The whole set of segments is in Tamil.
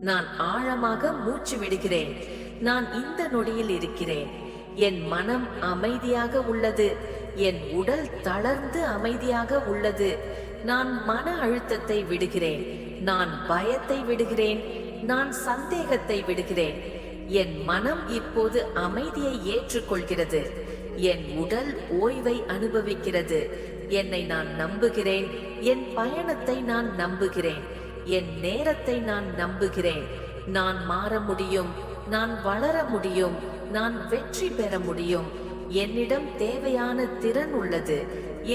நான் ஆழமாக மூச்சு விடுகிறேன். நான் இந்த நொடியில் இருக்கிறேன். என் மனம் அமைதியாக உள்ளது. என் உடல் தளர்ந்து அமைதியாக உள்ளது. நான் மன அழுத்தத்தை விடுகிறேன். நான் பயத்தை விடுகிறேன். நான் சந்தேகத்தை விடுகிறேன். என் மனம் இப்போது அமைதியை ஏற்றுக்கொள்கிறது. என் உடல் ஓய்வை அனுபவிக்கிறது. என்னை நான் நம்புகிறேன். என் பயணத்தை நான் நம்புகிறேன். என் நேரத்தை நான் நம்புகிறேன். நான் மாற முடியும் நான் வளர முடியும் நான் வெற்றி பெற முடியும். என்னிடம் தேவையான திறன் உள்ளது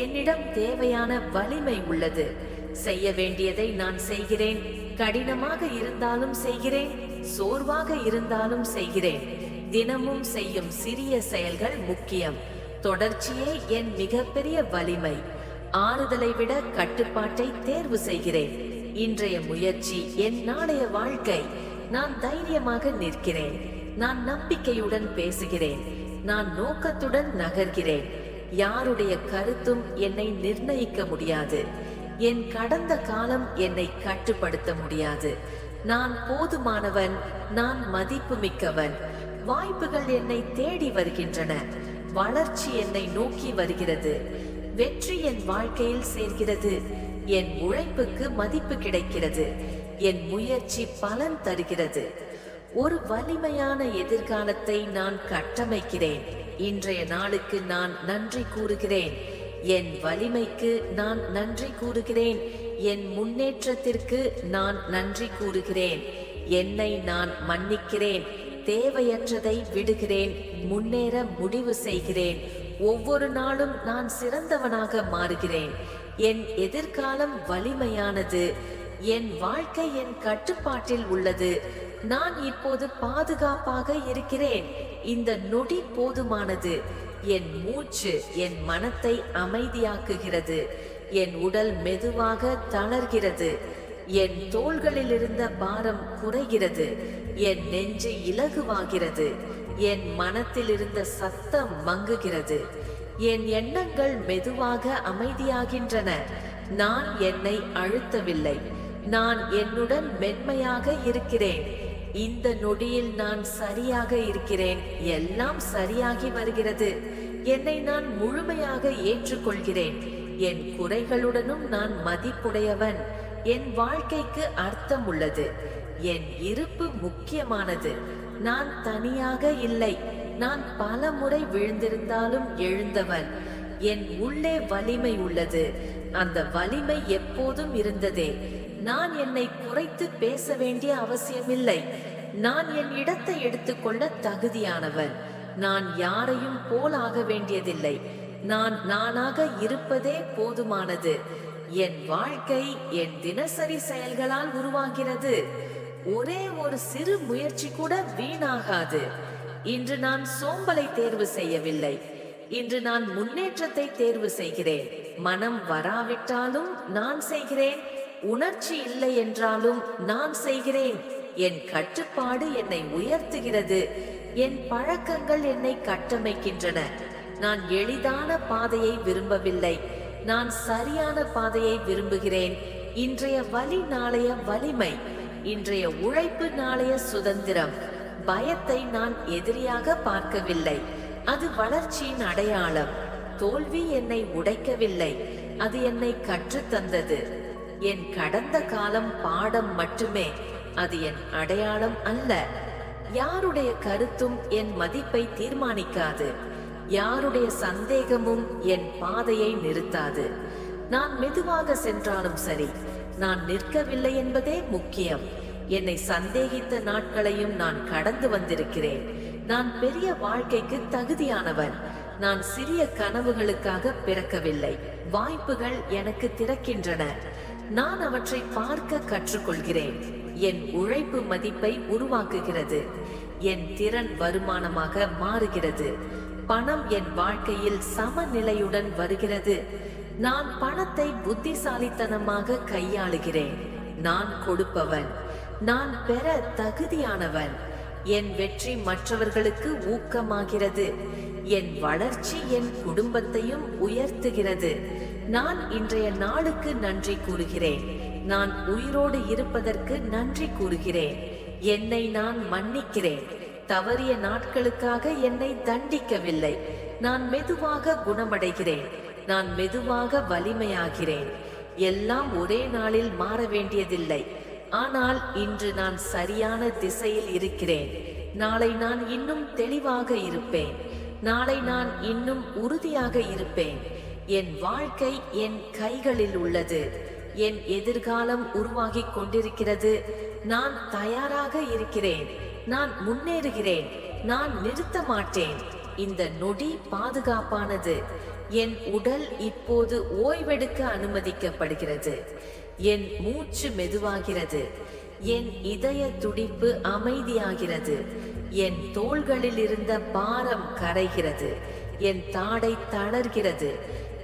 என்னிடம் தேவையான வலிமை உள்ளது. செய்ய வேண்டியதை நான் செய்கிறேன் கடினமாக இருந்தாலும் செய்கிறேன் சோர்வாக இருந்தாலும் செய்கிறேன். தினமும் செய்யும் சிறிய செயல்கள் முக்கியம். தொடர்ச்சியே என் மிகப்பெரிய வலிமை. ஆறுதலை விட கட்டுப்பாட்டை தேர்வு செய்கிறேன். இன்றைய முயற்சி என் நாளைய வாழ்க்கை. நான் தைரியமாக நிற்கிறேன். நான் நம்பிக்கையுடன் பேசுகிறேன். நான் நோக்கத்துடன் நகர்கிறேன். யாருடைய கருத்தும் என்னை நிர்ணயிக்க முடியாது. என் கடந்த காலம் என்னை கட்டுப்படுத்த முடியாது. நான் போதுமானவன் நான் மதிப்புமிக்கவன். வாய்ப்புகள் என்னை தேடி வருகின்றன. வளர்ச்சி என்னை நோக்கி வருகிறது. வெற்றி என் வாழ்க்கையில் சேர்கிறது. என் உழைப்புக்கு மதிப்பு கிடைக்கிறது. என் முயற்சி பலன் தருகிறது. ஒரு வலிமையான எதிர்காலத்தை நான் கட்டமைக்கிறேன். இன்றைய நாளுக்கு நான் நன்றி கூறுகிறேன். என் வலிமைக்கு நான் நன்றி கூறுகிறேன். என் முன்னேற்றத்திற்கு நான் நன்றி கூறுகிறேன். என்னை நான் மன்னிக்கிறேன். தேவையற்றதை விடுகிறேன். முன்னேற முடிவு செய்கிறேன். ஒவ்வொரு நாளும் நான் சிறந்தவனாக மாறுகிறேன். என் எதிர்காலம் வலிமையானது. என் வாழ்க்கை என் கட்டுப்பாட்டில் உள்ளது. நான் இப்போது பாதுகாப்பாக இருக்கிறேன். இந்த நொடி போதுமானது. என் மூச்சு என் மனத்தை அமைதியாக்குகிறது. என் உடல் மெதுவாக தளர்கிறது. என் தோள்களில் இருந்த பாரம் குறைகிறது. என் நெஞ்சு இலகுவாகிறது. என் மனத்தில் இருந்த சத்தம் மங்குகிறது. என் எண்ணங்கள் மெதுவாக அமைதியாகின்றன. நான் என்னை அழுத்தவில்லை. நான் என்னுடன் மென்மையாக இருக்கிறேன். இந்த நொடியில் நான் சரியாக இருக்கிறேன். எல்லாம் சரியாகி வருகிறது. என்னை நான் முழுமையாக ஏற்றுக்கொள்கிறேன். என் குறைகளுடனும் நான் மதிப்புடையவன். என் வாழ்க்கைக்கு அர்த்தம் உள்ளது என் இருப்பு முக்கியமானது. நான் தனியாக இல்லை. நான் பல முறை விழுந்திருந்தாலும் எழுந்தவன். என் உள்ளே வலிமை உள்ளது. அந்த வலிமை எப்போதும் இருந்ததே. நான் என்னை குறைத்து பேச வேண்டிய அவசியமில்லை. நான் என் இடத்தை எடுத்துக்கொள்ள தகுதியானவன். நான் யாரையும் போலாக வேண்டியதில்லை. நான் நானாக இருப்பதே போதுமானது. என் வாழ்க்கை என் தினசரி செயல்களால் உருவாகிறது. ஒரே ஒரு சிறு முயற்சி கூட வீணாகாது. இன்று நான் சோம்பலை தேர்வு செய்யவில்லை. இன்று நான் முன்னேற்றத்தை தேர்வு செய்கிறேன். மனம் வராவிட்டாலும் நான் செய்கிறேன். உணர்ச்சி இல்லை என்றாலும் நான் செய்கிறேன். என் கட்டுப்பாடு என்னை உயர்த்துகிறது. என் பழக்கங்கள் என்னை கட்டமைக்கின்றன. நான் எளிதான பாதையை விரும்பவில்லை. நான் சரியான பாதையை விரும்புகிறேன். இன்றைய வலி நாளைய வலிமை. இன்றைய உழைப்பு நாளைய சுதந்திரம். பயத்தை நான் எதிரியாக பார்க்கவில்லை. அது வளர்ச்சியின் அடையாளம். தோல்வி என்னை உடைக்கவில்லை. அது என்னை கற்றுத்தந்தது என் கடந்த காலம் பாடம் மட்டுமே. அது என் அடையாளம் அல்ல. யாருடைய கருத்தும் என் மதிப்பை தீர்மானிக்காது. யாருடைய சந்தேகமும் என் பாதையை நிறுத்தாது. நான் மெதுவாக சென்றாலும் சரி. நான் நிற்கவில்லை என்பதே முக்கியம். என்னை சந்தேகித்த நாட்களையும் நான் கடந்து வந்திருக்கிறேன். நான் பெரிய வாழ்க்கைக்கு தகுதியானவன். நான் சிறிய கனவுகளுக்காக பிறக்கவில்லை. வாய்ப்புகள் எனக்கு திறக்கின்றன. நான் அவற்றை பார்க்க கற்றுக்கொள்கிறேன். என் உழைப்பு மதிப்பை உருவாக்குகிறது. என் திறன் வருமானமாக மாறுகிறது. பணம் என் வாழ்க்கையில் சமநிலையுடன் வருகிறது. நான் பணத்தை புத்திசாலித்தனமாக கையாளுகிறேன். நான் கொடுப்பவன். நான் பெற தகுதியானவன். என் வெற்றி மற்றவர்களுக்கு ஊக்கமாகிறது. என் வளர்ச்சி என் குடும்பத்தையும் உயர்த்துகிறது. நான் இன்றைய நாளுக்கு நன்றி கூறுகிறேன். நான் உயிரோடு இருப்பதற்கு நன்றி கூறுகிறேன். என்னை நான் மன்னிக்கிறேன். தவறிய நாட்களுக்காக என்னை தண்டிக்கவில்லை. நான் மெதுவாக குணமடைகிறேன். நான் மெதுவாக வலிமையாகிறேன். எல்லாம் ஒரே நாளில் மாற வேண்டியதில்லை. ஆனால் இன்று நான் சரியான திசையில் இருக்கிறேன். நாளை நான் இன்னும் தெளிவாக இருப்பேன். நாளை நான் இன்னும் உறுதியாக இருப்பேன். என் வாழ்க்கை என் கைகளில் உள்ளது. என் எதிர்காலம் உருவாகிக் கொண்டிருக்கிறது. நான் தயாராக இருக்கிறேன். நான் முன்னேறுகிறேன். நான் நிறுத்த மாட்டேன். இந்த நொடி பாதுகாப்பானது. என் உடல் இப்போது ஓய்வெடுக்க அனுமதிக்கப்படுகிறது. என் மூச்சு மெதுவாகிறது. என் இதய துடிப்பு அமைதியாகிறது. என் தோள்களில் இருந்த பாரம் கரைகிறது. என் தாடை தளர்கிறது.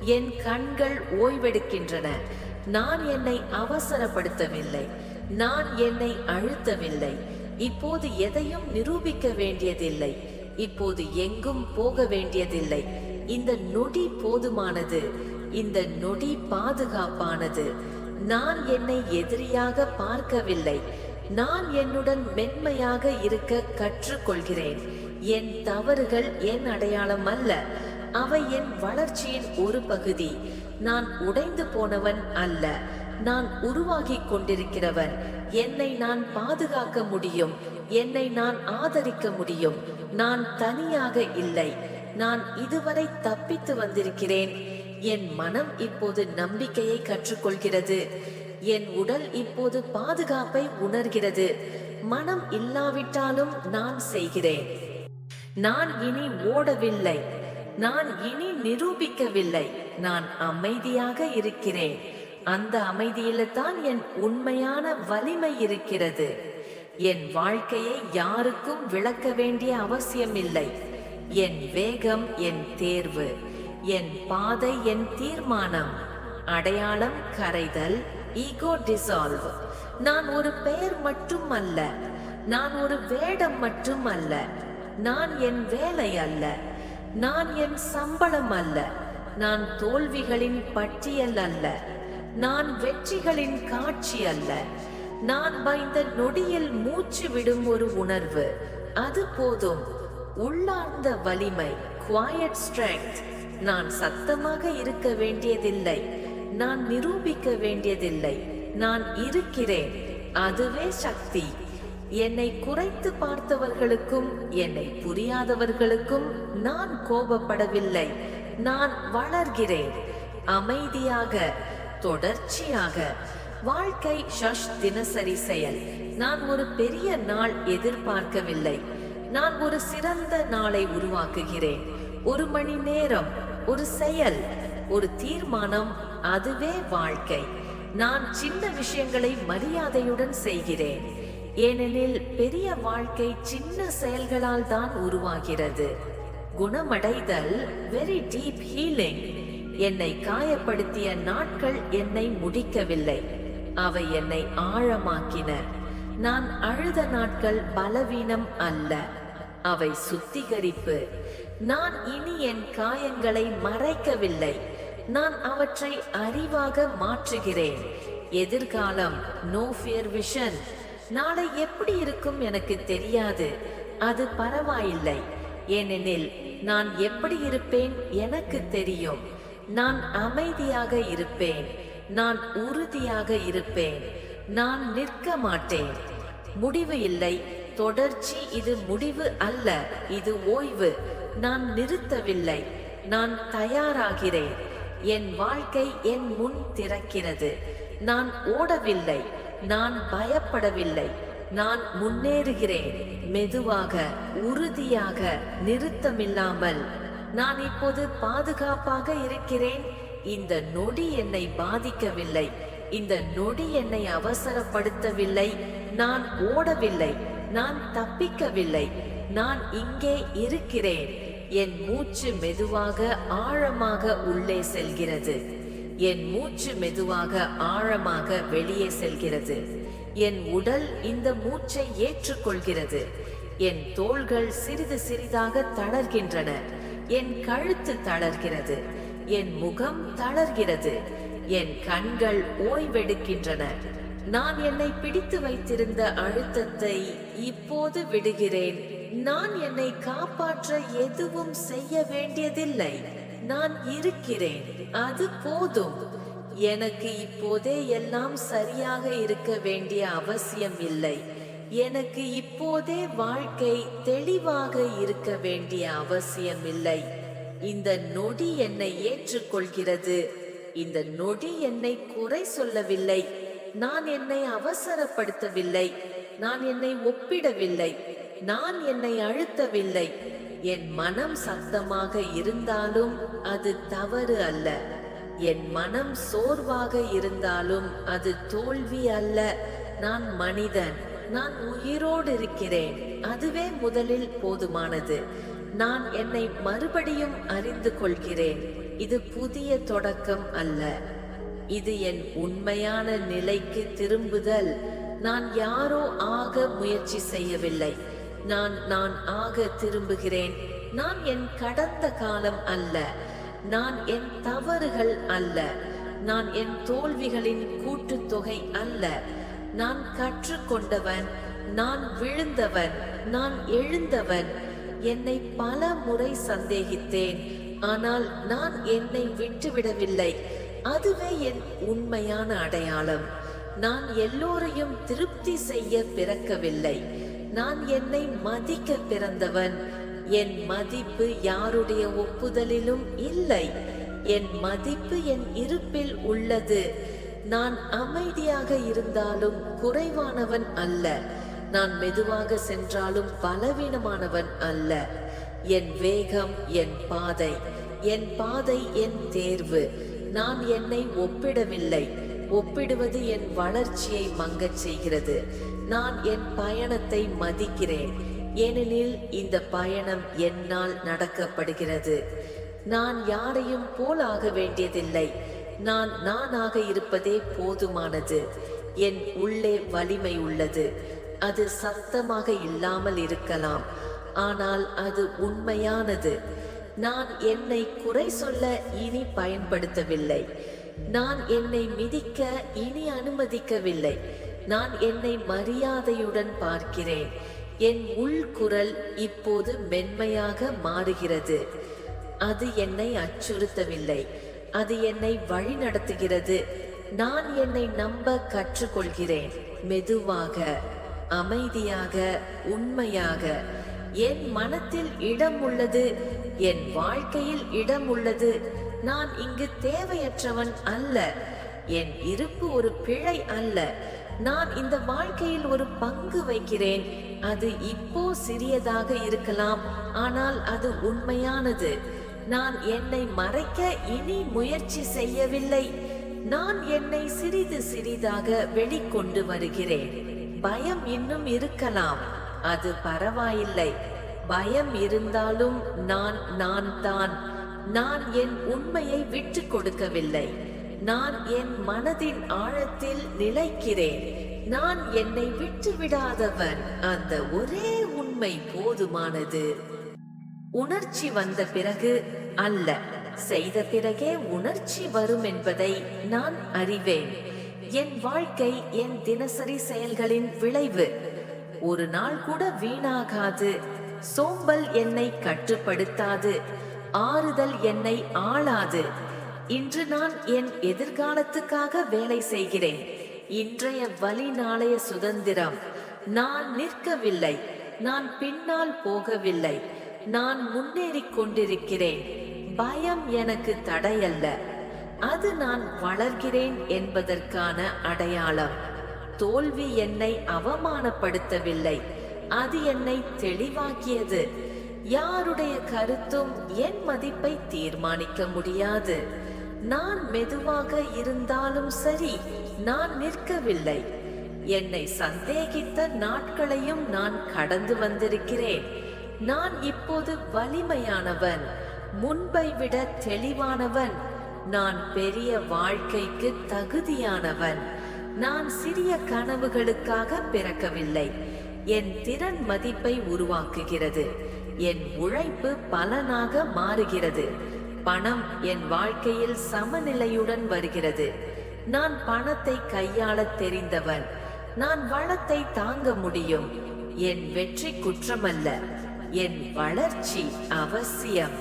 என் கண்கள் ஓய்வெடுக்கின்றன. நான் என்னை அவசரப்படுத்தவில்லை. நான் என்னை அழுத்தவில்லை. இப்போது எதையும் நிரூபிக்க வேண்டியதில்லை. இப்போது எங்கும் போக வேண்டியதில்லை. இந்த நொடி போதுமானது. இந்த நொடி பாதுகாப்பானது. நான் என்னை எதிரியாக பார்க்கவில்லை. நான் என்னுடன் மென்மையாக இருக்க கற்றுக்கொள்கிறேன். என் தவறுகள் என் அடையாளம் அல்ல. அவை என் வளர்ச்சியின் ஒரு பகுதி. நான் உடைந்து போனவன் அல்ல. நான் உருவாகிக் கொண்டிருக்கிறவன். என்னை நான் பாதுகாக்க முடியும். என்னை நான் ஆதரிக்க முடியும். நான் தனியாக இல்லை. நான் இதுவரை தப்பித்து வந்திருக்கிறேன். என் மனம் இப்போது நம்பிக்கையை கற்றுக்கொள்கிறது. என் உடல் இப்போது பாதுகாப்பை உணர்கிறது. மனம் இல்லாவிட்டாலும் நான் செய்கிறேன். நான் இனி ஓடவில்லை. நான் இனி நிரூபிக்கவில்லை. நான் அமைதியாக இருக்கிறேன். அந்த அமைதியில தான் என் உண்மையான வலிமை இருக்கிறது. என் வாழ்க்கையை யாருக்கும் விளக்க வேண்டிய அவசியமில்லை. என் வேகம் என் தேர்வு. என் பாதை என் தீர்மானம். அடையாளம் கரைதல் ஈகோ டிசால்வ் நான் ஒரு பெயர் மட்டும் அல்ல நான் ஒரு வேடம் மட்டும் அல்ல நான் என் வேலை அல்ல நான் என் சம்பளம் அல்ல நான் தோல்விகளின் பட்டியல் அல்ல நான் வெற்றிகளின் காட்சி அல்ல நான் பயந்த நொடியில் மூச்சு விடும் ஒரு உணர்வு. அது போதும். உள்ளார்ந்த வலிமை குவாய்ட் ஸ்ட்ரெங்க் நான் சத்தமாக இருக்க வேண்டியதில்லை. நான் நிரூபிக்க வேண்டியதில்லை. நான் இருக்கிறேன். அதுவே சக்தி. என்னை குறைத்து பார்த்தவர்களுக்கும் என்னை புரியாதவர்களுக்கும் நான் கோபப்படவில்லை. நான் வளர்கிறேன். அமைதியாக தொடர்ச்சியாக. வாழ்க்கை ஷஷ் தினசரி செயல். நான் ஒரு பெரிய நாள் எதிர்பார்க்கவில்லை. நான் ஒரு சிறந்த நாளை உருவாக்குகிறேன். ஒரு மணி நேரம் ஒரு செயல் ஒரு தீர்மானம் அதுவே வாழ்க்கை. நான் சின்ன விஷயங்களை மரியாதையுடன் செய்கிறேன். ஏனெனில் பெரிய வாழ்க்கை சின்ன செயல்களால் தான் உருவாகிறது. குணமடைதல் வெரி டீப் ஹீலிங் என்னை காயப்படுத்திய நாட்கள் என்னை முடிக்கவில்லை. அவை என்னை ஆழமாக்கின. நான் அழுத நாட்கள் பலவீனம் அல்ல. அவை சுத்திகரிப்பு. நான் இனி என் காயங்களை மறைக்கவில்லை. நான் அவற்றை அறிவாக மாற்றுகிறேன். எதிர்காலம் நோ ஃபியர் விஷன் நாளை எப்படி இருக்கும் எனக்கு தெரியாது. அது பரவாயில்லை. ஏனெனில் நான் எப்படி இருப்பேன் எனக்கு தெரியும். நான் அமைதியாக இருப்பேன். நான் உறுதியாக இருப்பேன். நான் நிற்க மாட்டேன். முடிவு இல்லை. தொடர்ச்சி இது முடிவு அல்ல இது ஓய்வு. நான் நிறுத்தவில்லை நான் தயாராகிறேன். என் வாழ்க்கை என் முன் திறக்கிறது. நான் ஓடவில்லை நான் பயப்படவில்லை. நான் முன்னேறுகிறேன். மெதுவாக உறுதியாக நிறுத்தமில்லாமல். நான் இப்போது பாதுகாப்பாக இருக்கிறேன். இந்த நொடி என்னை பாதிக்கவில்லை. இந்த நொடி என்னை அவசரப்படுத்தவில்லை. நான் ஓடவில்லை. நான் தப்பிக்கவில்லை. நான் இங்கே இருக்கிறேன். என் மூச்சு மெதுவாக ஆழமாக உள்ளே செல்கிறது. என் மூச்சு மெதுவாக ஆழமாக வெளியே செல்கிறது. என் உடல் இந்த மூச்சை ஏற்றுக்கொள்கிறது. என் தோள்கள் சிறிது சிறிதாக தளர்கின்றன. என் கழுத்து தளர்கிறது. என் முகம் தளர்கிறது. என் கண்கள் ஓய்வெடுக்கின்றன. நான் என்னை பிடித்து வைத்திருந்த அழுத்தத்தை இப்போது விடுகிறேன். நான் என்னை காப்பாற்ற எதுவும் செய்ய வேண்டியதில்லை. நான் இருக்கிறேன். அது போதும். எனக்கு இப்போதே எல்லாம் சரியாக இருக்க வேண்டிய அவசியம் இல்லை. எனக்கு இப்போதே வாழ்க்கை தெளிவாக இருக்க வேண்டிய அவசியம் இல்லை. இந்த நொடி என்னை ஏற்றுக்கொள்கிறது. இந்த நொடி என்னை குறை சொல்லவில்லை. நான் என்னை அவசரப்படுத்தவில்லை. நான் என்னை ஒப்பிடவில்லை. நான் என்னை அழுத்தவில்லை. என் மனம் சத்தமாக இருந்தாலும் அது தவறு அல்ல. என் மனம் சோர்வாக இருந்தாலும் அது தோல்வி அல்ல. நான் மனிதன். நான் உயிரோடு இருக்கிறேன். அதுவே முதலில் போதுமானது. நான் என்னை மறுபடியும் அறிந்து கொள்கிறேன். இது புதிய தொடக்கம் அல்ல. இது என் உண்மையான நிலைக்கு திரும்புதல். நான் யாரோ ஆக முயற்சி செய்யவில்லை. நான் நான் ஆக திரும்புகிறேன். நான் என் கடந்த காலம் அல்ல. நான் என் தவறுகள் அல்ல. நான் என் தோல்விகளின் கூட்டுத்தொகை அல்ல. நான் கற்றுக்கொண்டவன். நான் விழுந்தவன். நான் எழுந்தவன். என்னை பல முறை சந்தேகித்தேன். ஆனால் நான் என்னை விட்டுவிடவில்லை. அதுவே என் உண்மையான அடையாளம். நான் எல்லோரையும் திருப்தி செய்ய பிறக்கவில்லை. நான் என்னை மதிக்க பிறந்தவன். என் மதிப்பு யாருடைய ஒப்புதலிலும் இல்லை. என் மதிப்பு என் இருப்பில் உள்ளது. நான் அமைதியாக இருந்தாலும் குறைவானவன் அல்ல. நான் மெதுவாக சென்றாலும் பலவீனமானவன் அல்ல. என் வேகம் என் பாதை. என் பாதை என் தேர்வு. நான் என்னை ஒப்பிடவில்லை. ஒப்பிடுவது என் வளர்ச்சியை மங்கச் செய்கிறது. நான் என் பயணத்தை மதிக்கிறேன். ஏனெனில் இந்த பயணம் என்னால் நடக்கப்படுகிறது. நான் யாரையும் போலாக வேண்டியதில்லை. நான் நானாக இருப்பதே போதுமானது. என் உள்ளே வலிமை உள்ளது. அது சத்தமாக இல்லாமல் இருக்கலாம். ஆனால் அது உண்மையானது. நான் என்னை குறை சொல்ல இனி பயன்படுத்தவில்லை. நான் என்னை மிதிக்க இனி அனுமதிக்கவில்லை. நான் என்னை மரியாதையுடன் பார்க்கிறேன். என் உள்குரல் இப்போது மென்மையாக மாறுகிறது. அது என்னை அச்சுறுத்தவில்லை. அது என்னை வழிநடத்துகிறது. நான் என்னை நம்ப கற்றுக்கொள்கிறேன். மெதுவாக அமைதியாக உண்மையாக. என் மனத்தில் இடம் உள்ளது என் வாழ்க்கையில் இடம் உள்ளது. நான் இங்கு தேவையற்றவன் அல்ல. என் இருப்பு ஒரு பிழை அல்ல. நான் இந்த வாழ்க்கையில் ஒரு பங்கு வைக்கிறேன். அது இப்போ சிறியதாக இருக்கலாம். ஆனால் அது உண்மையானது. நான் என்னை மறைக்க இனி முயற்சி செய்யவில்லை. நான் என்னை சிறிது சிறிதாக வெளிக்கொண்டு வருகிறேன். பயம் இன்னும் இருக்கலாம். அது பரவாயில்லை. பயம் இருந்தாலும் நான் நான் தான். நான் என் உண்மையை விட்டு கொடுக்கவில்லை. நான் என் மனதின் ஆழத்தில் நிலைக்கிறேன். நான் என்னை விட்டு விடாதவன். அந்த ஒரே உண்மை போதுமானது. உணர்ச்சி வந்த பிறகு அல்ல. செய்த பிறகே உணர்ச்சி வரும் என்பதை நான் அறிவேன். என் வாழ்க்கை என் தினசரி செயல்களின் விளைவு. ஒரு நாள் கூட வீணாகாது. சோம்பல் என்னை கட்டுப்படுத்தாது ஆறுதல் என்னை ஆளாது. இன்று நான் என் எதிர்காலத்துக்காக வேலை செய்கிறேன். இன்றைய வழி நாளைய சுதந்திரம். நான் நிற்கவில்லை நான் பின்னால் போகவில்லை நான் முன்னேறி கொண்டிருக்கிறேன். பயம் எனக்கு தடையல்ல. அது நான் வளர்கிறேன் என்பதற்கான அடையாளம். தோல்வி என்னை அவமானப்படுத்தவில்லை. அது என்னை தெளிவாக்கியது. யாருடைய கருத்தும் என் மதிப்பை தீர்மானிக்க முடியாது. நான் மெதுவாக இருந்தாலும் சரி நான் நிற்கவில்லை. என்னை சந்தேகித்த நாட்களையும் நான் கடந்து வந்திருக்கிறேன். நான் இப்போது வலிமையானவன் முன்பை விட தெளிவானவன். நான் பெரிய வாழ்க்கைக்கு தகுதியானவன். நான் சிறிய கனவுகளுக்காக பிறக்கவில்லை. என் திறன் மதிப்பை உருவாக்குகிறது. என் உழைப்பு பலனாக மாறுகிறது. பணம் என் வாழ்க்கையில் சமநிலையுடன் வருகிறது. நான் பணத்தை கையாளத் தெரிந்தவன். நான் வளத்தை தாங்க முடியும். என் வெற்றி குற்றமல்ல. என் வளர்ச்சி அவசியம்.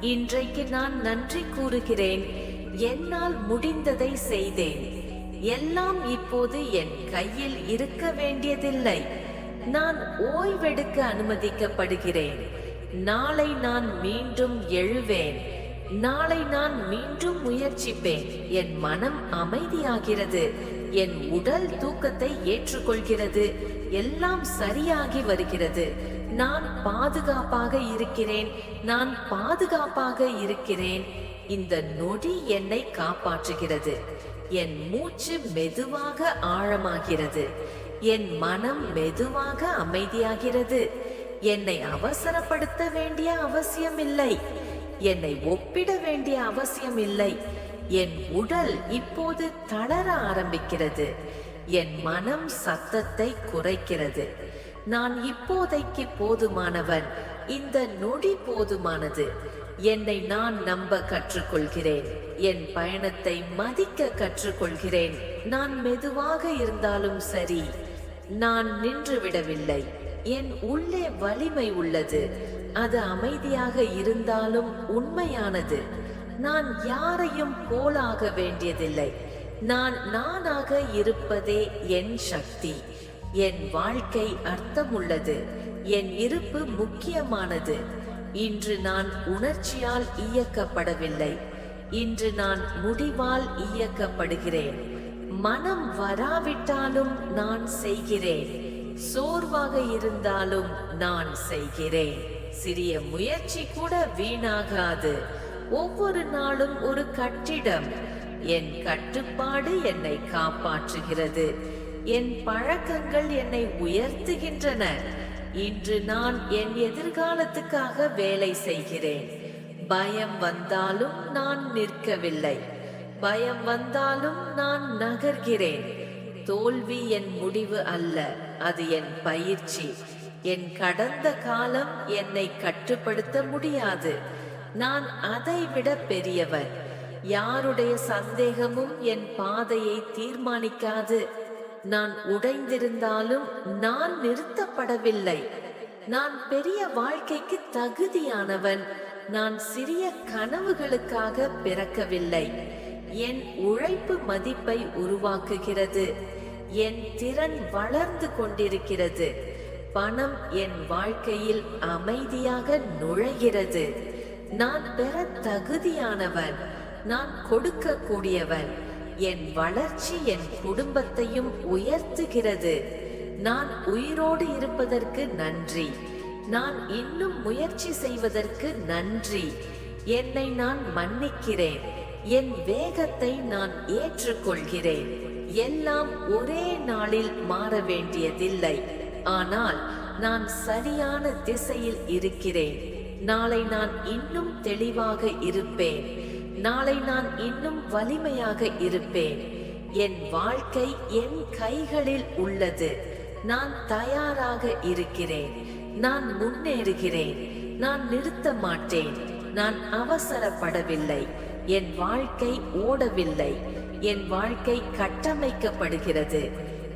இன்றைக்கு நான் நன்றி கூறுகிறேன். என்னால் முடிந்ததை செய்தேன். எல்லாம் இப்போது என் கையில் இருக்க வேண்டியதில்லை. நான் ஓய்வெடுக்க அனுமதிக்கப்படுகிறேன். நாளை நான் மீண்டும் எழுவேன். நாளை நான் மீண்டும் முயற்சிப்பேன். என் மனம் அமைதியாகிறது. என் உடல் தூக்கத்தை ஏற்றுக்கொள்கிறது. எல்லாம் சரியாகி வருகிறது. நான் பாதுகாப்பாக இருக்கிறேன். நான் பாதுகாப்பாக இருக்கிறேன். இந்த நொடி என்னை காப்பாற்றுகிறது. என் மூச்சு மெதுவாக ஆழமாகிறது. என் மனம் மெதுவாக அமைதியாகிறது. என்னை அவசரப்படுத்த வேண்டிய அவசியம் இல்லை என்னை ஒப்பிட வேண்டிய அவசியம் இல்லை என் உடல் இப்போது தளர ஆரம்பிக்கிறது. என் மனம் சத்தத்தை குறைக்கிறது. நான் இப்போதைக்கு போதுமானவன். இந்த நொடி போதுமானது. என்னை நான் நம்ப கற்றுக்கொள்கிறேன். என் பயணத்தை மதிக்க கற்றுக்கொள்கிறேன். நான் மெதுவாக இருந்தாலும் சரி. நான் நின்று விடவில்லை என் உள்ளே வலிமை உள்ளது. அது அமைதியாக இருந்தாலும் உண்மையானது. நான் யாரையும் போலாக வேண்டியதில்லை. நான் நானாக இருப்பதே என் சக்தி. என் வாழ்க்கை அர்த்தமுள்ளது. என் இருப்பு முக்கியமானது. இன்று நான் உணர்ச்சியால் இயக்கப்படவில்லை. இன்று நான் முடிவால் இயக்கப்படுகிறேன். மனம் வராவிட்டாலும் நான் செய்கிறேன். சோர்வாக இருந்தாலும் நான் செய்கிறேன். சிறிய முயற்சி கூட வீணாகாது. ஒவ்வொரு நாளும் ஒரு கட்டிடம். என் கட்டுப்பாடு என்னை காப்பாற்றுகிறது. என் பழக்கங்கள் என்னை உயர்த்துகின்றன. இன்று நான் என் எதிர்காலத்துக்காக வேலை செய்கிறேன். பயம் வந்தாலும் நான் நிற்கவில்லை. பயம் வந்தாலும் நான் நகர்கிறேன். தோல்வி என் முடிவு அல்ல அது என் பயிற்சி. என் கடந்த காலம் என்னை கட்டுப்படுத்த முடியாது. நான் அதை விட பெரியவன். யாருடைய சந்தேகமும் என் பாதையை தீர்மானிக்காது. நான் உடைந்திருந்தாலும் நான் நிறுத்தப்படவில்லை. நான் பெரிய வாழ்க்கைக்கு தகுதியானவன். நான் சிறிய கனவுகளுக்காக பிறக்கவில்லை. என் உழைப்பு மதிப்பை உருவாக்குகிறது. என் திறன் வளர்ந்து கொண்டிருக்கிறது. பணம் என் வாழ்க்கையில் அமைதியாக நுழைகிறது. நான் பெற தகுதியானவன். நான் கொடுக்கக்கூடியவன். என் வளர்ச்சி என் குடும்பத்தையும் உயர்த்துகிறது. நான் உயிரோடு இருப்பதற்கு நன்றி. நான் இன்னும் முயற்சி செய்வதற்கு நன்றி. என்னை நான் மன்னிக்கிறேன். என் வேகத்தை நான் ஏற்றுக்கொள்கிறேன். எல்லாம் ஒரே நாளில் மாற வேண்டியதில்லை. ஆனால் நான் சரியான திசையில் இருக்கிறேன். நாளை நான் இன்னும் தெளிவாக இருப்பேன். நாளை நான் இன்னும் வலிமையாக இருப்பேன். என் வாழ்க்கை என் கைகளில் உள்ளது. நான் தயாராக இருக்கிறேன். நான் முன்னேறுகிறேன். நான் நிறுத்த மாட்டேன் நான் அவசரப்படவில்லை. என் வாழ்க்கை ஓடவில்லை. என் வாழ்க்கை கட்டமைக்கப்படுகிறது.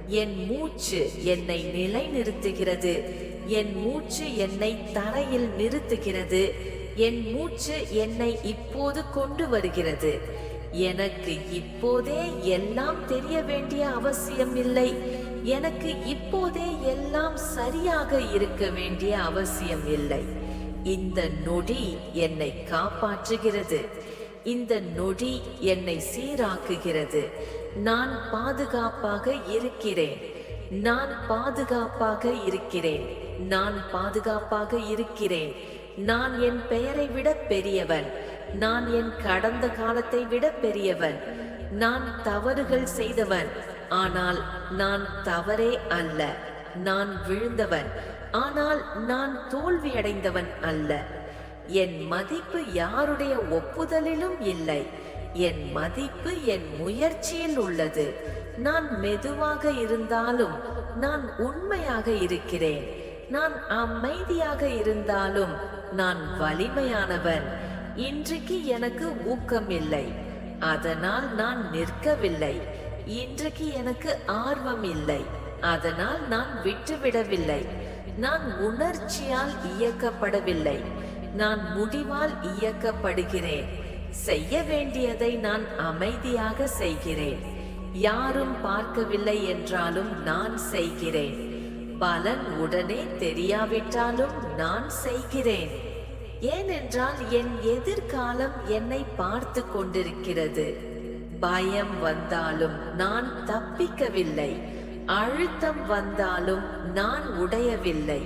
என் மூச்சு என்னை நிலைநிறுத்துகிறது. என் மூச்சு என்னை தரையில் நிறுத்துகிறது. என் மூச்சு என்னை இப்போது கொண்டு வருகிறது. எனக்கு இப்போதே எல்லாம் தெரிய வேண்டிய அவசியம் இல்லை. எனக்கு இப்போதே எல்லாம் சரியாக இருக்க வேண்டிய அவசியம் இல்லை. இந்த நொடி என்னை காப்பாற்றுகிறது. இந்த நொடி என்னை சீராக்குகிறது. நான் பாதுகாப்பாக இருக்கிறேன். நான் பாதுகாப்பாக இருக்கிறேன். நான் பாதுகாப்பாக இருக்கிறேன். நான் என் பெயரை விட பெரியவன். நான் என் கடந்த காலத்தை விட பெரியவன். நான் தவறுகள் செய்தவன். ஆனால் நான் தவறே அல்ல. நான் விழுந்தவன். ஆனால் நான் தோல்வியடைந்தவன் அல்ல. என் மதிப்பு யாருடைய ஒப்புதலிலும் இல்லை. என் மதிப்பு என் முயற்சியில் உள்ளது. நான் மெதுவாக இருந்தாலும் நான் உண்மையாக இருக்கிறேன். நான் அமைதியாக இருந்தாலும் நான் வலிமையானவன். இன்றைக்கு எனக்கு ஊக்கம் இல்லை அதனால் நான் நிற்கவில்லை. இன்றைக்கு எனக்கு ஆர்வம் இல்லை. அதனால் நான் விட்டுவிடவில்லை. நான் உணர்ச்சியால் இயக்கப்படவில்லை. நான் முடிவால் இயக்கப்படுகிறேன். செய்ய வேண்டியதை நான் அமைதியாக செய்கிறேன். யாரும் பார்க்கவில்லை என்றாலும் நான் செய்கிறேன். பலன் உடனே தெரியாவிட்டாலும் நான் செய்கிறேன். ஏனென்றால் என் எதிர்காலம் என்னை பார்த்து கொண்டிருக்கிறது. பயம் வந்தாலும் நான் தப்பிக்கவில்லை. அழுத்தம் வந்தாலும் நான் உடையவில்லை.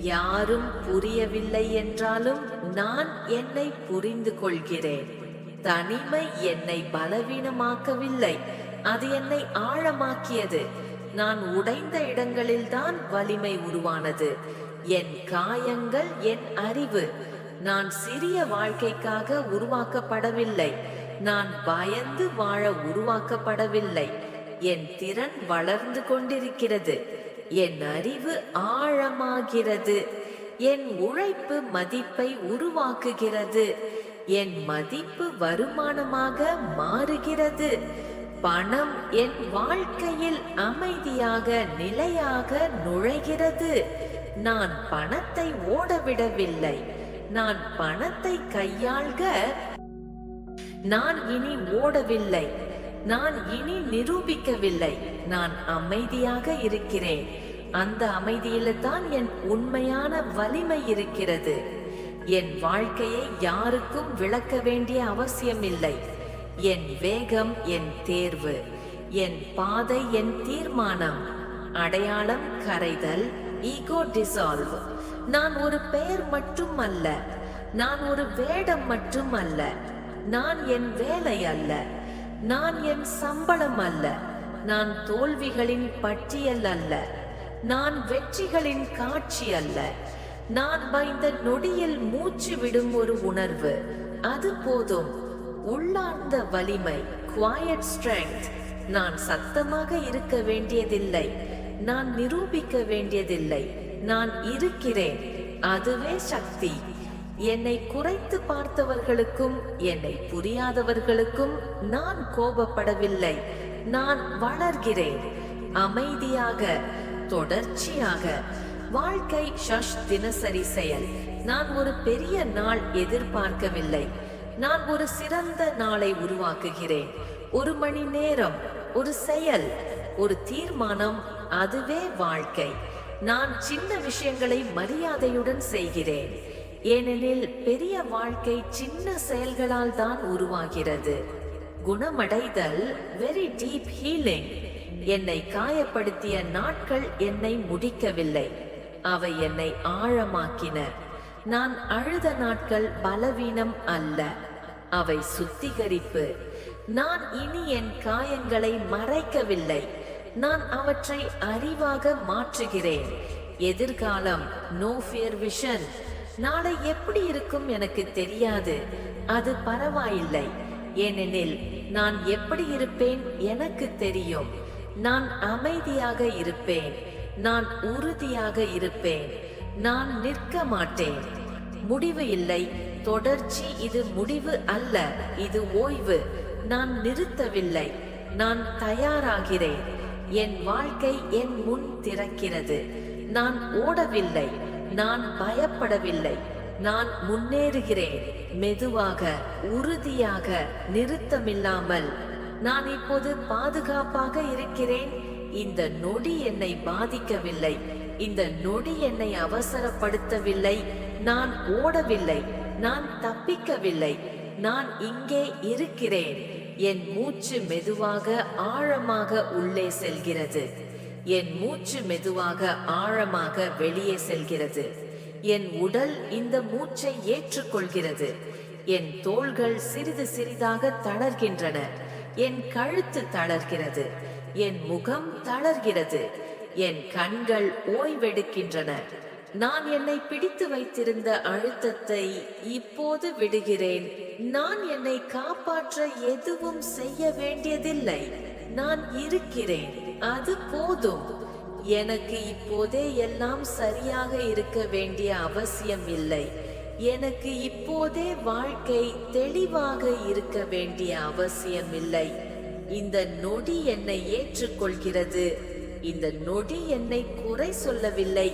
யாரும் புரியவில்லை என்றாலும் நான் என்னை புரிந்து கொள்கிறேன். தனிமை என்னை பலவீனமாக்கவில்லை. அது என்னை ஆழமாக்கியது. நான் உடைந்த இடங்களில்தான் வலிமை உருவானது. என் காயங்கள் என் அறிவு. நான் சிறிய வாழ்க்கைக்காக உருவாக்கப்படவில்லை. நான் பயந்து வாழ உருவாக்கப்படவில்லை. என் திறன் வளர்ந்து கொண்டிருக்கிறது. என் அறிவு ஆழமாகிறது. என் உழைப்பு மதிப்பை உருவாக்குகிறது. என் மதிப்பு வருமானமாக மாறுகிறது. பணம் என் வாழ்க்கையில் அமைதியாக நிலையாக நுழைகிறது. நான் பணத்தை ஓடவிடவில்லை. நான் பணத்தை கையாள்க. நான் இனி ஓடவில்லை. நான் இனி நிரூபிக்கவில்லை. நான் அமைதியாக இருக்கிறேன். அந்த அமைதியில தான் என் உண்மையான வலிமை இருக்கிறது. என் வாழ்க்கையை யாருக்கும் விளக்க வேண்டிய அவசியமில்லை. என் வேகம் என் தேர்வு என் பாதை என் தீர்மானம். அடையாளம் கரைதல் ஈகோ டிசால்வ் நான் ஒரு பெயர் மட்டும் அல்ல. நான் ஒரு வேடம் மட்டும் அல்ல. நான் என் வேலை அல்ல. நான் என் சம்பளம் அல்ல. நான் தோல்விகளின் பட்டியல் அல்ல. நான் வெற்றிகளின் காட்சி அல்ல. நான் பயந்த நொடியில் மூச்சு விடும் ஒரு உணர்வு. அது போதும். உள்ளார்ந்த வலிமை குவாய்ட் ஸ்ட்ரெங்க் நான் சத்தமாக இருக்க வேண்டியதில்லை. நான் நிரூபிக்க வேண்டியதில்லை. நான் இருக்கிறேன். அதுவே சக்தி. என்னை குறைத்து பார்த்தவர்களுக்கும் என்னை புரியாதவர்களுக்கும் நான் கோபப்படவில்லை. நான் வளர்கிறேன். அமைதியாக தொடர்ச்சியாக. வாழ்க்கை ஷஷ் தினசரி செயல். நான் ஒரு பெரிய நாள் எதிர்பார்க்கவில்லை. நான் ஒரு சிறந்த நாளை உருவாக்குகிறேன். ஒரு மணி நேரம் ஒரு செயல் ஒரு தீர்மானம் அதுவே வாழ்க்கை. நான் சின்ன விஷயங்களை மரியாதையுடன் செய்கிறேன். ஏனெனில் பெரிய வாழ்க்கை சின்ன செயல்களால் தான் உருவாகிறது. குணமடைதல் வெரி டீப் ஹீலிங் என்னை காயப்படுத்திய நாட்கள் என்னை முடிக்கவில்லை. அவை என்னை ஆழமாக்கின. நான் அழுத நாட்கள் பலவீனம் அல்ல. அவை சுத்திகரிப்பு. நான் இனி என் காயங்களை மறைக்கவில்லை. நான் அவற்றை அறிவாக மாற்றுகிறேன். எதிர்காலம் நோ ஃபியர் விஷன் நாளை எப்படி இருக்கும் எனக்கு தெரியாது. அது பரவாயில்லை. ஏனெனில் நான் எப்படி இருப்பேன் எனக்கு தெரியும். நான் அமைதியாக இருப்பேன். நான் உறுதியாக இருப்பேன். நான் நிற்க மாட்டேன். முடிவு இல்லை. தொடர்ச்சி இது முடிவு அல்ல. இது ஓய்வு. நான் நிறுத்தவில்லை. நான் தயாராகிறேன். என் வாழ்க்கை என் முன் திறக்கிறது. நான் ஓடவில்லை. நான் பயப்படவில்லை. நான் முன்னேறுகிறேன். மெதுவாக உறுதியாக நிறுத்தமில்லாமல். நான் இப்போது பாதுகாப்பாக இருக்கிறேன். இந்த நொடி என்னை பாதிக்கவில்லை. இந்த நொடி என்னை அவசரப்படுத்தவில்லை. நான் ஓடவில்லை. நான் தப்பிக்கவில்லை. நான் இங்கே இருக்கிறேன். என் மூச்சு மெதுவாக ஆழமாக உள்ளே செல்கிறது. என் மூச்சு மெதுவாக ஆழமாக வெளியே செல்கிறது. என் உடல் இந்த மூச்சை ஏற்றுக்கொள்கிறது. என் தோள்கள் சிறிது சிறிதாக தளர்கின்றன. என் கழுத்து தளர்கிறது. என் முகம் தளர்கிறது. என் கண்கள் ஓய்வெடுக்கின்றன. நான் என்னை பிடித்து வைத்திருந்த அழுத்தத்தை இப்போது விடுகிறேன். நான் என்னை காப்பாற்ற எதுவும் செய்ய வேண்டியதில்லை. நான் இருக்கிறேன். அது போதும். எனக்கு இப்போதே எல்லாம் சரியாக இருக்க வேண்டிய அவசியம் இல்லை. எனக்கு இப்போதே வாழ்க்கை தெளிவாக இருக்க வேண்டிய அவசியம் இல்லை. இந்த நொடி என்னை ஏற்றுக்கொள்கிறது. இந்த நொடி என்னை குறை சொல்லவில்லை.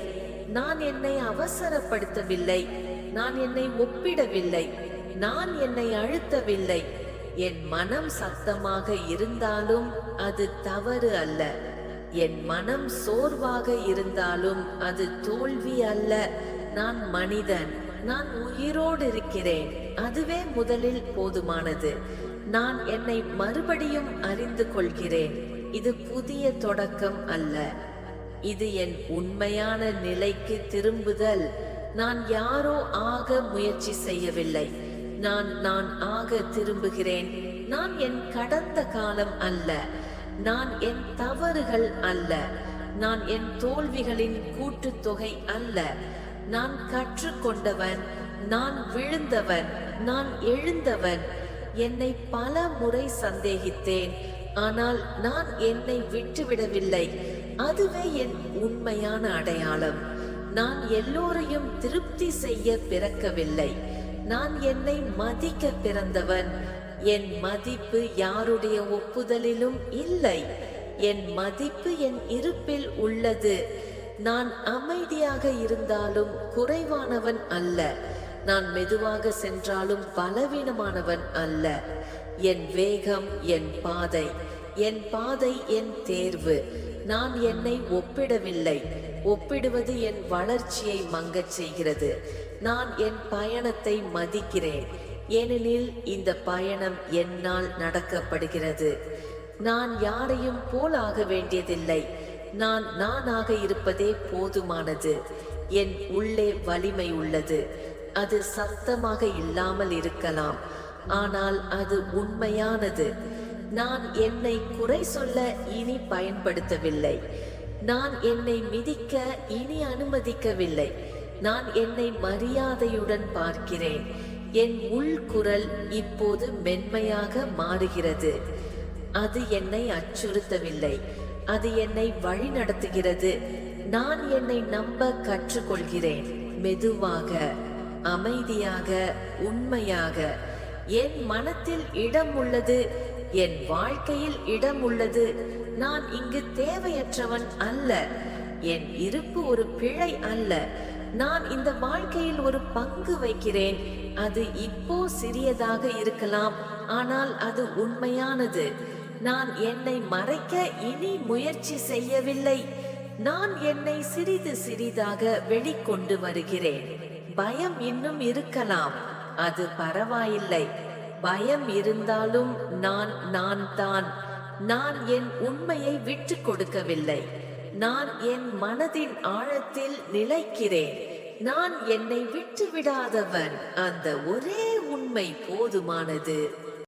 நான் என்னை அவசரப்படுத்தவில்லை. நான் என்னை ஒப்பிடவில்லை. நான் என்னை அழுத்தவில்லை. என் மனம் சத்தமாக இருந்தாலும் அது தவறு அல்ல. என் மனம் சோர்வாக இருந்தாலும் அது தோல்வி அல்ல. நான் மனிதன் நான் உயிரோடு இருக்கிறேன் அதுவே முதலில் போதுமானது. நான் என்னை மறுபடியும் அறிந்து கொள்கிறேன். இது புதிய தொடக்கம் அல்ல. இது என் உண்மையான நிலைக்கு திரும்புதல். நான் யாரோ ஆக முயற்சி செய்யவில்லை. நான் நான் ஆக திரும்புகிறேன். நான் என் கடந்த காலம் அல்ல. நான் என் தவறுகள் அல்ல. நான் என் தோல்விகளின் கூட்டுத்தொகை அல்ல. நான் கற்றுக்கொண்டவன் நான் விழுந்தவன் நான் எழுந்தவன். என்னை பல முறை சந்தேகித்தேன். ஆனால் நான் என்னை விட்டுவிடவில்லை. அதுவே என் உண்மையான அடையாளம். நான் எல்லோரையும் திருப்தி செய்ய பிறக்கவில்லை. நான் என்னை மதிக்க பிறந்தவன். என் மதிப்பு யாருடைய ஒப்புதலிலும் இல்லை. என் மதிப்பு என் இருப்பில் உள்ளது. நான் அமைதியாக இருந்தாலும் குறைவானவன் அல்ல. நான் மெதுவாக சென்றாலும் பலவீனமானவன் அல்ல. என் வேகம் என் பாதை. என் பாதை என் தேர்வு. நான் என்னை ஒப்பிடவில்லை. ஒப்பிடுவது என் வளர்ச்சியை மங்கச் செய்கிறது. நான் என் பயணத்தை மதிக்கிறேன். ஏனெனில் இந்த பயணம் என்னால் நடக்கப்படுகிறது. நான் யாரையும் போலாக வேண்டியதில்லை. நான் நானாக இருப்பதே போதுமானது. என் உள்ளே வலிமை உள்ளது. அது சத்தமாக இல்லாமல் இருக்கலாம். ஆனால் அது உண்மையானது. நான் என்னை குறை சொல்ல இனி பயன்படுத்தவில்லை. நான் என்னை மிதிக்க இனி அனுமதிக்கவில்லை. நான் என்னை மரியாதையுடன் பார்க்கிறேன். என் உள்குரல் இப்போது மென்மையாக மாறுகிறது. அது என்னை அச்சுறுத்தவில்லை. அது என்னை வழிநடத்துகிறது. நான் என்னை நம்ப கற்றுக்கொள்கிறேன். மெதுவாக அமைதியாக உண்மையாக. என் மனத்தில் இடம் உள்ளது. என் வாழ்க்கையில் இடம் உள்ளது. நான் இங்கு தேவையற்றவன் அல்ல. என் இருப்பு ஒரு பிழை அல்ல. நான் இந்த வாழ்க்கையில் ஒரு பங்கு வைக்கிறேன். அது இப்போ சிறியதாக இருக்கலாம். ஆனால் அது உண்மையானது. நான் என்னை மறைக்க இனி முயற்சி செய்யவில்லை. நான் என்னை சிறிது சிறிதாக வெளிக்கொண்டு வருகிறேன். பயம் இன்னும் இருக்கலாம். அது பரவாயில்லை. பயம் இருந்தாலும் நான் நான் தான் நான் என் உண்மையை விட்டு கொடுக்கவில்லை. நான் என் மனதின் ஆழத்தில் நிலைக்கிறேன். நான் என்னை விட்டு விடாதவன் அந்த ஒரே உண்மை போதுமானது.